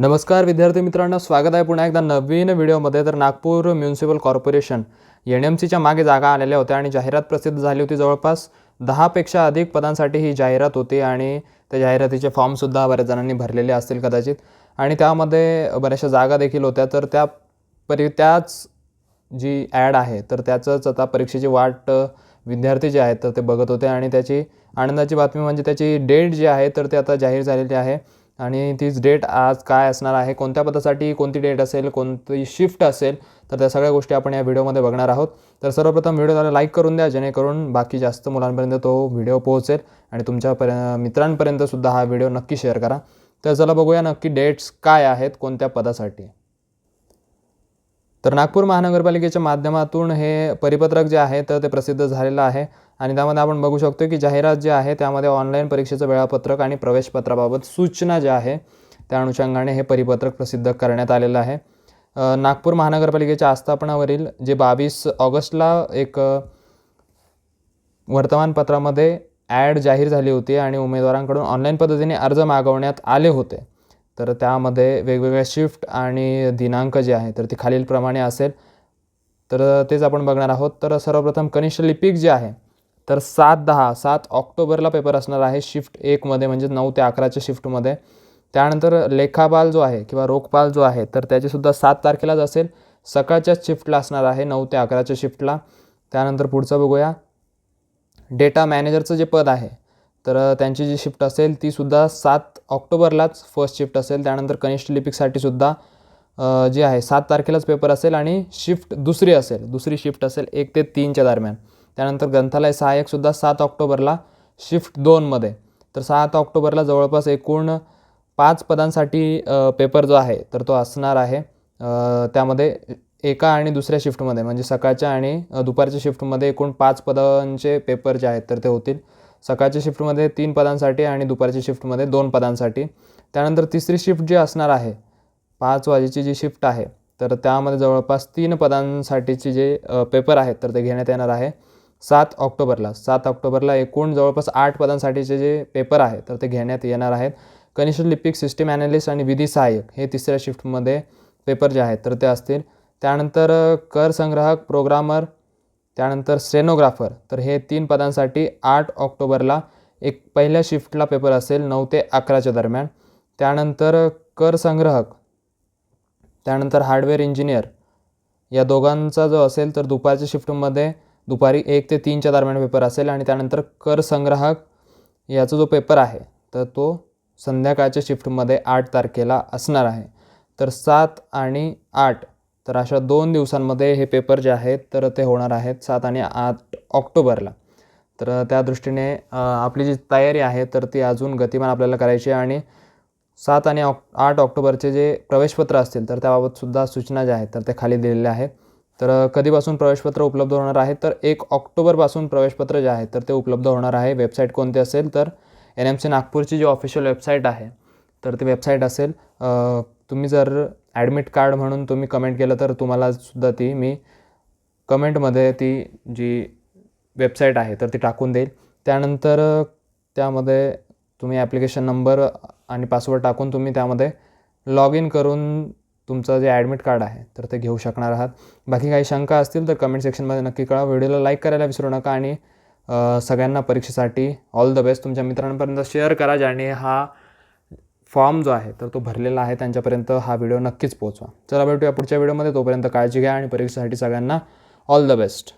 नमस्कार विद्यार्थी मित्रांनो. स्वागत आहे पुन्हा एकदा नवीन व्हिडिओमध्ये. तर Nagpur municipal corporation N M सीच्या मागे जागा आलेल्या होत्या आणि जाहिरात प्रसिद्ध झाली होती जवळपास दहापेक्षा अधिक पदांसाठी ही जाहिरात होती आणि त्या जाहिरातीचे फॉर्मसुद्धा बऱ्याच जणांनी भरलेले असतील कदाचित. आणि त्यामध्ये बऱ्याचशा जागा देखील होत्या. तर त्या परी त्याच जी ॲड आहे तर त्याचंच आता परीक्षेची वाट विद्यार्थी जे आहेत तर ते बघत होते. आणि त्याची आनंदाची बातमी म्हणजे त्याची डेट जी आहे तर ते आता जाहीर झालेली आहे. आणि तीच डेट आज काय असणार आहे कोणत्या पदासाठी कोणती डेट असेल कोणती शिफ्ट असेल तर त्या सगळ्या गोष्टी आपण या व्हिडिओमध्ये बघणार आहोत. तर सर्वप्रथम व्हिडिओला लाईक करून द्या जेणेकरून बाकी जास्त मुलांपर्यंत तो व्हिडिओ पोहोचेल आणि तुमच्या मित्रांपर्यंतसुद्धा हा व्हिडिओ नक्की शेअर करा. तर चला बघूया नक्की डेट्स काय आहेत कोणत्या पदासाठी. तर नागपूर महानगरपालिकेच्या माध्यमातून हे परिपत्रक जे आहे तर ते प्रसिद्ध झालेलं आहे. आणि त्यामध्ये आपण बघू शकतो की जाहिरात जे आहे त्यामध्ये ऑनलाईन परीक्षेचं वेळापत्रक आणि प्रवेशपत्राबाबत सूचना ज्या आहे त्या अनुषंगाने हे परिपत्रक प्रसिद्ध करण्यात आलेलं आहे. नागपूर महानगरपालिकेच्या आस्थापनावरील जे बावीस ऑगस्टला एक वर्तमानपत्रामध्ये ॲड जाहीर झाली होती आणि उमेदवारांकडून ऑनलाईन पद्धतीने अर्ज मागवण्यात आले होते. तर त्यामध्ये वेगवेगळ्या शिफ्ट आणि दिनांक जे आहे तर ती खालीलप्रमाणे असेल. तर तेच आपण बघणार आहोत. तर सर्वप्रथम कनिष्ठ लिपिक जे आहे तर सात दहा सात ऑक्टोबरला पेपर असणार आहे शिफ्ट एकमध्ये म्हणजे नऊ ते अकराच्या शिफ्टमध्ये त्यानंतर लेखापाल जो आहे किंवा रोखपाल जो आहे तर त्याचीसुद्धा सात तारखेलाच असेल. सकाळच्याच शिफ्टला असणार आहे नऊ ते अकराच्या शिफ्टला त्यानंतर पुढचं बघूया. डेटा मॅनेजरचं जे पद आहे तर त्यांची जी शिफ्ट असेल ती सुद्धा सात ऑक्टोबरलाच फर्स्ट शिफ्ट असेल. त्यानंतर कनिष्ठ लिपिकसाठी सुद्धा जे आहे सात तारखेलाच पेपर असेल आणि शिफ्ट दुसरी असेल. दुसरी शिफ्ट असेल एक ते तीनच्या दरम्यान. त्यानंतर ग्रंथालय सहाय्यकसुद्धा सात ऑक्टोबरला शिफ्ट दोनमध्ये तर सात ऑक्टोबरला जवळपास एकूण पाच पदांसाठी पेपर जो आहे तर तो असणार आहे त्यामध्ये एका आणि दुसऱ्या शिफ्टमध्ये म्हणजे सकाळच्या आणि दुपारच्या शिफ्टमध्ये एकूण पाच पदांचे पेपर जे आहेत तर ते होतील. सकाळच्या शिफ्टमध्ये तीन पदांसाठी आणि दुपारच्या शिफ्टमध्ये दोन पदांसाठी. त्यानंतर तिसरी शिफ्ट जी असणार आहे पाच वाजेची जी शिफ्ट आहे तर त्यामध्ये जवळपास तीन पदांसाठीचे जे पेपर आहेत तर ते घेण्यात येणार आहे. सात ऑक्टोबरला सात ऑक्टोबरला एकूण जवळपास आठ पदांसाठीचे जे पेपर आहे तर ते घेण्यात येणार आहेत. कनिष्ठ लिपिक सिस्टीम ॲनालिस्ट आणि विधी सहाय्यक हे तिसऱ्या शिफ्टमध्ये पेपर जे आहेत तर ते असतील. त्यानंतर कर संग्राहक प्रोग्रामर त्यानंतर स्टेनोग्राफर. तर हे तीन पदांसाठी आठ ऑक्टोबरला एक पहिल्या शिफ्टला पेपर असेल नऊ ते अकराच्या दरम्यान. त्यानंतर कर संग्रहक त्यानंतर हार्डवेअर इंजिनियर. या दोघांचा जो असेल तर दुपारच्या शिफ्टमध्ये दुपारी एक ते तीनच्या दरम्यान पेपर असेल आणि त्यानंतर कर संग्राहक याचा जो पेपर आहे तर तो संध्याकाळच्या शिफ्टमध्ये आठ तारखेला असणार आहे. तर सात आणि आठ तर अशा दोन दिवसांमध्ये हे पेपर जे आहेत तर ते होणार आहेत सात आणि आठ ऑक्टोबरला. तर त्या दृष्टीने आपली जी तयारी आहे तर ती अजून गतिमान आपल्याला करायची आहे आणि सात आणि ऑक आठ ऑक्टोबरचे जे प्रवेशपत्र असतील तर त्याबाबतसुद्धा सूचना ज्या आहेत तर त्या खाली दिलेल्या आहेत तर कधीपासून प्रवेशपत्र उपलब्ध होणार आहे तर एक ऑक्टोबरपासून प्रवेशपत्र जे आहे तर ते उपलब्ध होणार आहे. वेबसाईट कोणती असेल तर एन एम सी नागपूरची जी ऑफिशियल वेबसाईट आहे तर ती वेबसाईट असेल. तुम्ही जर ॲडमिट कार्ड म्हणून तुम्ही कमेंट केलं तर तुम्हाला सुद्धा ती मी कमेंटमध्ये ती जी वेबसाईट आहे तर ती टाकून देईल. त्यानंतर त्यामध्ये तुम्ही ॲप्लिकेशन नंबर आणि पासवर्ड टाकून तुम्ही त्यामध्ये लॉग इन करून तुमचं जे ॲडमिट कार्ड आहे तर ते घेऊ शकणार आहात. बाकी काही शंका असतील तर कमेंट सेक्शनमध्ये नक्की कळा व्हिडिओला लाईक करायला विसरू नका आणि सगळ्यांना परीक्षेसाठी ऑल द बेस्ट. तुमच्या मित्रांपर्यंत शेअर करा ज्याने हा फॉर्म जो आहे तर तो भरलेला आहे. त्यांच्यापर्यंत हा व्हिडिओ नक्कीच पोहोचवा. चला भेटूया पुढच्या व्हिडिओमध्ये. तोपर्यंत काळजी घ्या आणि परीक्षेसाठी सगळ्यांना ऑल द बेस्ट.